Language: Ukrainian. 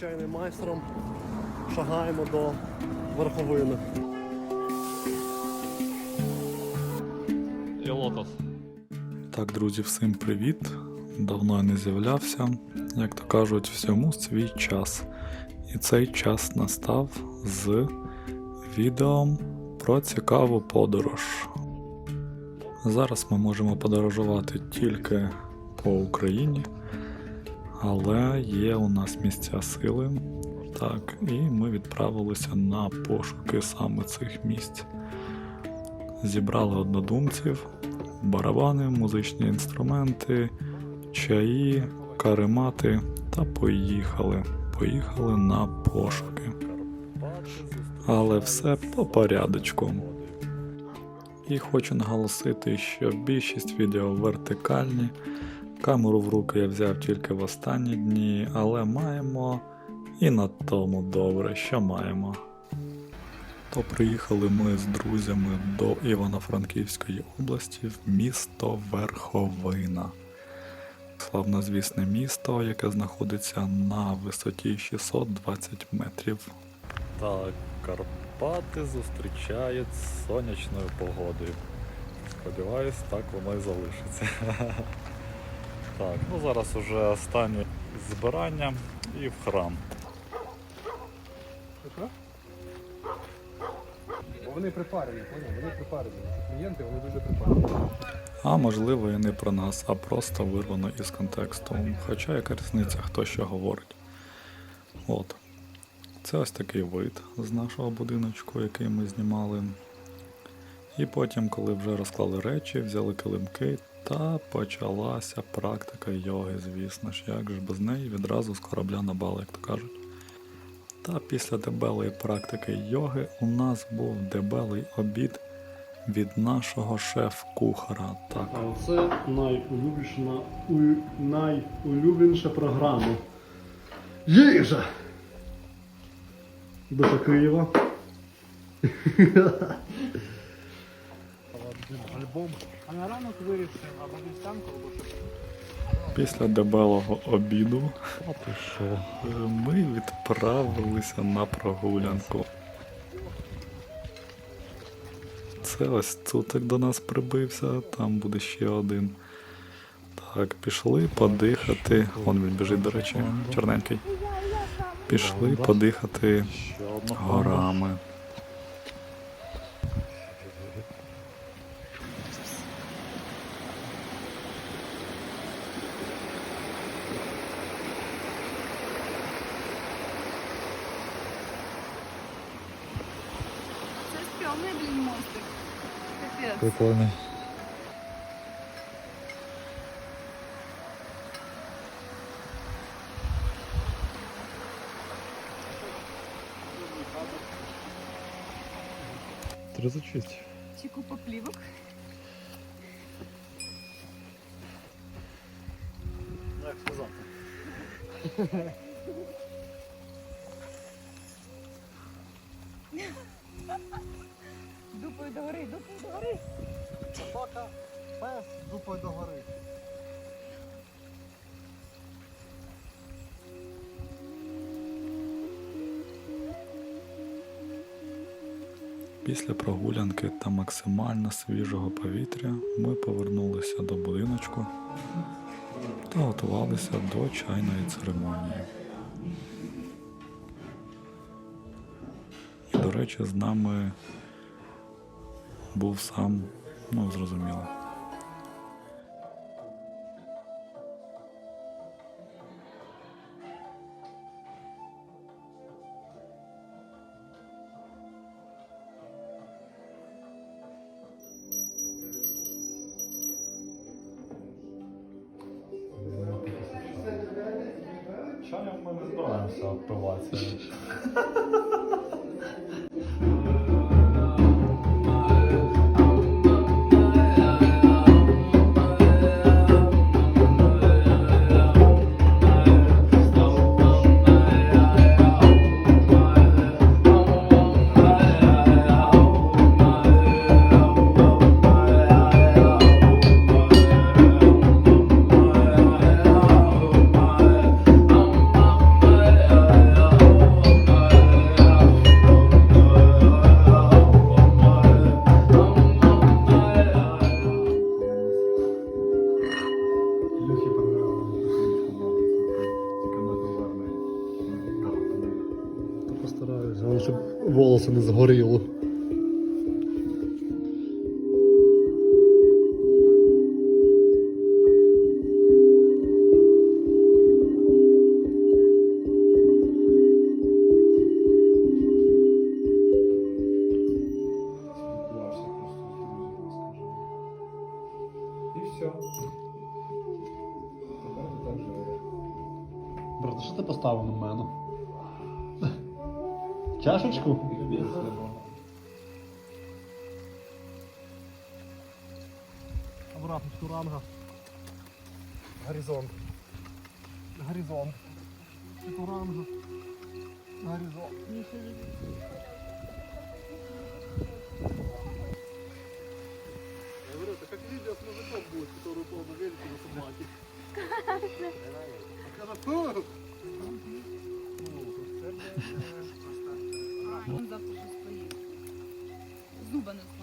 чайним майстром шагаємо до верховини. І лотос. Так, друзі, всім привіт! Давно я не з'являвся. Як то кажуть, всьому свій час. І цей час настав з відео про цікаву подорож. Зараз ми можемо подорожувати тільки по Україні, але є у нас місця сили. Так, і ми відправилися на пошуки саме цих місць. Зібрали однодумців, барабани, музичні інструменти, чаї, каремати та поїхали. Поїхали на пошуки. Але все по порядочку. І хочу наголосити, що більшість відео вертикальні. Камеру в руки я взяв тільки в останні дні, але маємо і на тому добре, що маємо. То приїхали ми з друзями до Івано-Франківської області в місто Верховина. Славнозвісне місто, яке знаходиться на висоті 620 метрів. Так, Карпати зустрічають сонячною погодою. Сподіваюсь, так воно і залишиться. Так, ну зараз уже останнє збирання і в храм. Бо вони припарені, поняв? Вони припарені. Ці клієнти, вони дуже припарені. А можливо і не про нас, а просто вирвано із контексту. Хоча яка різниця, хто що говорить. От. Це ось такий вид з нашого будиночку, який ми знімали. І потім, коли вже розклали речі, взяли килимки, та почалася практика йоги, звісно ж, як ж без неї відразу з корабля на бал, як то кажуть. Та після дебелої практики йоги у нас був дебелий обід від нашого шеф-кухара. Так, А це найулюбленіша, у- найулюбленіша програма. Їжа! До Києва. Альбом. А на ранок вирішив або вівсянку, або щось. після дебелого обіду ми відправилися на прогулянку. Це ось цутик до нас прибився, там буде ще один. Так, пішли подихати. Вон він біжить, до речі, чорненький. Пішли подихати горами. Стрьомний, блін, мостик. Капець. Прикольний. Тридцять шість. Чи купа плівок. Як сказати? Дупою догори, дупою догори. Собака, пес, дупою до гори. Після прогулянки та максимально свіжого повітря ми повернулися до будиночку та готувалися до чайної церемонії. І, до речі, з нами був сам, ну зрозуміло. Чаєм ми не збираємося впиватися. Головне, щоб волоси не згоріло. Брат, що ти поставив на мене? Чашечку? Обратно ранга. Горизонт. Горизонт. Ранга. Горизонт. Зуба не